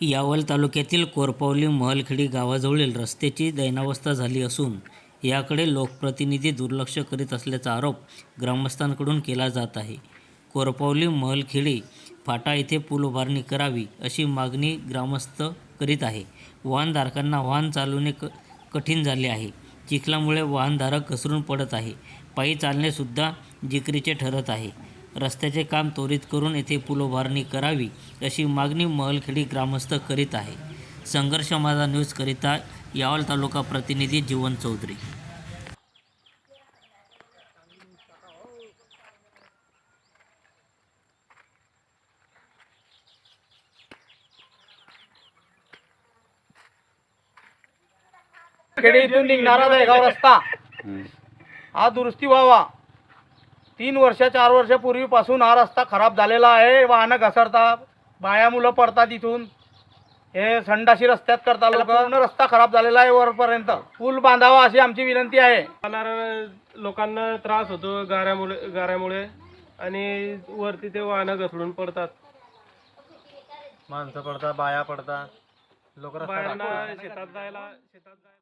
यावल तालुक्यातील कोरपावली महलखेडी गावाजवळील रस्त्याची दैनावस्था झाली असून याकडे लोकप्रतिनिधी दुर्लक्ष करीत असल्याचा आरोप ग्रामस्थांकडून केला जात आहे. कोरपावली महलखेडी फाटा येथे पूल उभारणी करावी अशी मागणी ग्रामस्थ करीत आहे. वाहनधारकांना वाहन चालवणे क कठीण झाले आहे. चिखलामुळे वाहनधारक घसरून पडत आहे. पायी चालणेसुद्धा जिकरीचे ठरत आहे. रस्त्याचे काम त्वरित करून येथे पूल उभारणी करावी अशी मागणी महलखेडी ग्रामस्थ करीत आहे. संघर्ष माझा न्यूजकरिता यावल तालुका प्रतिनिधी जीवन चौधरी. इथून निघणारा दहेगाव रस्ता. हा दुरुस्ती व्हावा. तीन वर्ष चार वर्षापूर्वीपासून हा रस्ता खराब झालेला आहे. वाहनं घसरतात बाया मुलं पडतात इथून. हे संडाशी रस्त्यात करता लोक. पूर्ण रस्ता खराब झालेला आहे वरपर्यंत. पूल बांधावा अशी आमची विनंती आहे. लोकांना त्रास होतो गाऱ्यामुळे गाऱ्यामुळे. आणि वरती ते वाहनं घसरून पडतात. माणसं पडतात बाया पडतात. लोक शेतात जायला शेतात जायला